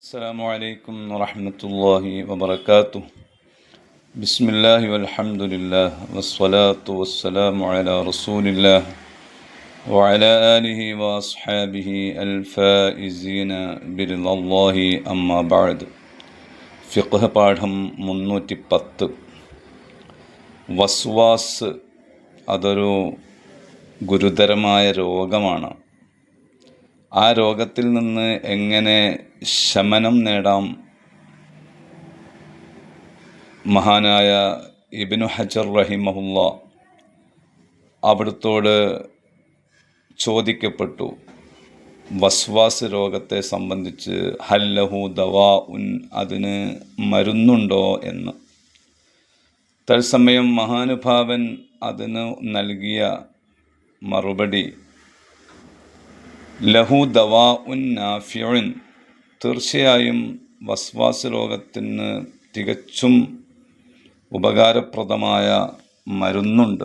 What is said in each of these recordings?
السلام عليكم ورحمة الله وبركاته بسم الله والحمد لله والصلاة والسلام على رسول الله وعلى آله وأصحابه الفائزين برضا الله أما بعد ഫിഖ് പാഠം മുന്നൂറ്റി പത്ത് വസ്വാസ് അതൊരു ഗുരുതരമായ രോഗമാണ് ആ രോഗത്തിൽ നിന്ന് എങ്ങനെ ശമനം നേടാം? മഹാനായ ഇബിനു ഹജർ റഹിമഹുല്ല അവിടുത്തോട് ചോദിക്കപ്പെട്ടു. വസ്വാസ് രോഗത്തെ സംബന്ധിച്ച് ഹല്ലഹു ദവാ ഉൻ അതിന് മരുന്നുണ്ടോ എന്ന്. തത്സമയം മഹാനുഭാവൻ അതിന് നൽകിയ മറുപടി ലഹു ദവാ ഉൻ നാഫിയുൻ തീർച്ചയായും വസ്വാസ് രോഗത്തിന് തികച്ചും ഉപകാരപ്രദമായ മരുന്നുണ്ട്.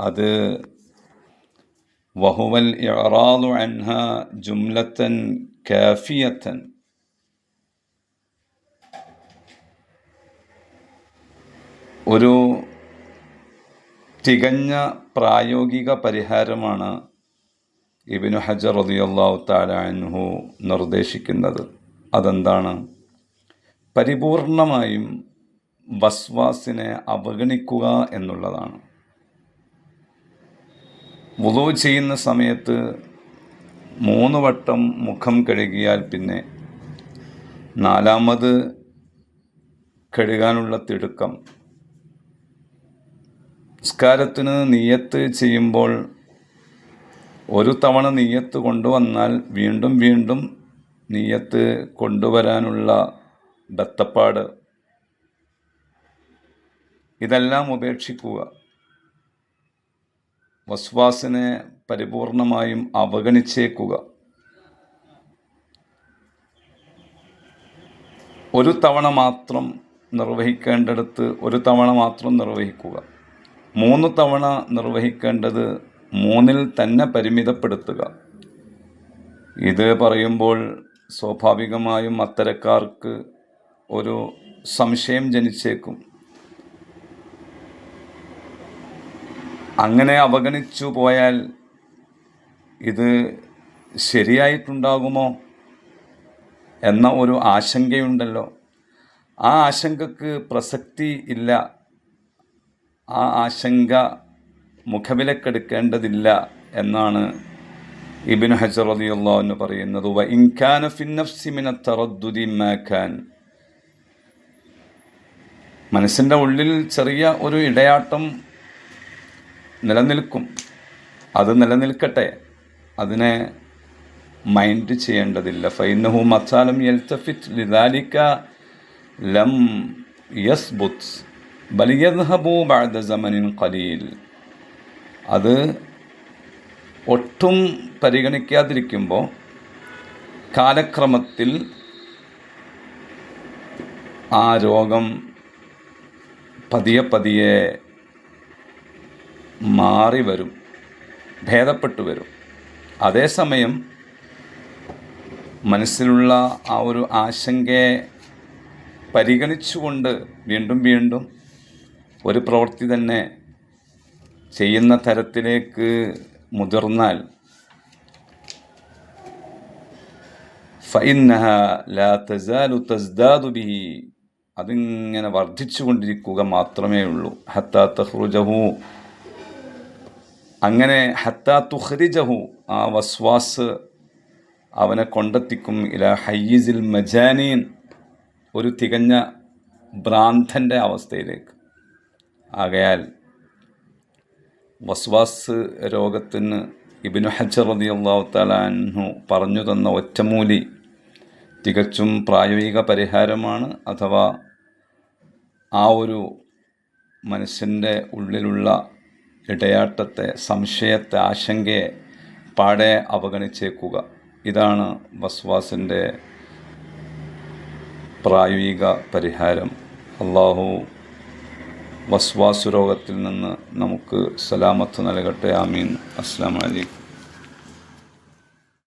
അത് വഹുവൽ ഇറാദു അൻഹ ജുംലത്തൻ കാഫിയത്തൻ. ഒരു തികഞ്ഞ പ്രായോഗിക പരിഹാരമാണ് ഇബിനു ഹജർ റളിയല്ലാഹു താലാൻഹു നിർദ്ദേശിക്കുന്നത്. അതെന്താണ്? പരിപൂർണമായും വസ്വാസിനെ അവഗണിക്കുക എന്നുള്ളതാണ്. വുളു ചെയ്യുന്ന സമയത്ത് മൂന്ന് വട്ടം മുഖം കഴുകിയാൽ പിന്നെ നാലാമത് കഴുകാനുള്ള തിടുക്കം. നിസ്കാരത്തിന് നിയത്ത് ചെയ്യുമ്പോൾ ഒരു തവണ നീയത്ത് കൊണ്ടുവന്നാൽ വീണ്ടും വീണ്ടും നീയത്ത് കൊണ്ടുവരാനുള്ള ദത്തപ്പാട്. ഇതെല്ലാം ഉപേക്ഷിക്കുക. വസ്വാസിനെ പരിപൂർണമായും അവഗണിച്ചേക്കുക. ഒരു തവണ മാത്രം നിർവഹിക്കേണ്ടടുത്ത് ഒരു തവണ മാത്രം നിർവഹിക്കുക. മൂന്ന് തവണ നിർവഹിക്കേണ്ടത് മൂന്നിൽ തന്നെ പരിമിതപ്പെടുത്തുക. ഇത് പറയുമ്പോൾ സ്വാഭാവികമായും അത്തരക്കാർക്ക് ഒരു സംശയം ജനിച്ചേക്കും. അങ്ങനെ അവഗണിച്ചു പോയാൽ ഇത് ശരിയായിട്ടുണ്ടാകുമോ എന്ന ഒരു ആശങ്കയുണ്ടല്ലോ. ആ ആശങ്കക്ക് പ്രസക്തി ഇല്ല. ആ ആശങ്ക മുഖവിലക്കെടുക്കേണ്ടതില്ല എന്നാണ് ഇബിൻ ഹജർ റളിയല്ലാഹു പറയുന്നത്. വ മനസ്സിന്റെ ഉള്ളിൽ ചെറിയ ഒരു ഇടയാട്ടം നിലനിൽക്കും. അത് നിലനിൽക്കട്ടെ. അതിനെ മൈൻഡ് ചെയ്യേണ്ടതില്ല. ഫൈനഹു മസാലം യൽത്തഫിറ്റ് ലിദാലിക്ക ലം യസ്ബുത്ത് ബലിയദ്ഹബു ബഅദ ജമനിൻ ഖലീൽ. അത് ഒട്ടും പരിഗണിക്കാതിരിക്കുമ്പോൾ കാലക്രമത്തിൽ ആ രോഗം പതിയെ പതിയെ മാറി വരും ഭേദപ്പെട്ടു വരും. അതേസമയം മനസ്സിലുള്ള ആ ഒരു ആശങ്കയെ പരിഗണിച്ചുകൊണ്ട് വീണ്ടും വീണ്ടും ഒരു പ്രവൃത്തി തന്നെ ചെയ്യുന്ന തരത്തിലേക്ക് മുതിർന്നാൽ ഫൈനഹ ലാ തസാലു തസ്ദാദു ബിഹി അതിങ്ങനെ വർദ്ധിച്ചു കൊണ്ടിരിക്കുക മാത്രമേ ഉള്ളൂ. ഹത്താ തഹ്റുജഹു അങ്ങനെ ഹത്താ തുഹ്രിജഹു ആ വസ്വാസ് അവനെ കൊണ്ടെത്തിക്കും. ഇല ഹയ്യിസിൽ മജാനീൻ ഒരു തികഞ്ഞ ഭ്രാന്തന്റെ അവസ്ഥയിലേക്ക്. ആകയാൽ വസ്വാസ് രോഗത്തിന് ഇബിനു ഹജർ റതി അള്ളാഹു തലാൻഹു പറഞ്ഞു തന്ന ഒറ്റമൂലി തികച്ചും പ്രായോഗിക പരിഹാരമാണ്. അഥവാ ആ ഒരു മനുഷ്യന്റെ ഉള്ളിലുള്ള ഇടയാട്ടത്തെ സംശയത്തെ ആശങ്കയെ പാടെ അവഗണിച്ചേക്കുക. ഇതാണ് വസ്വാസിന്റെ പ്രായോഗിക പരിഹാരം. അള്ളാഹു വസ്വാസു രോഗത്തിൽ നിന്ന് നമുക്ക് സലാമത്ത് നൽകട്ടെ. ആമീൻ. അസ്സാം വലൈക്കും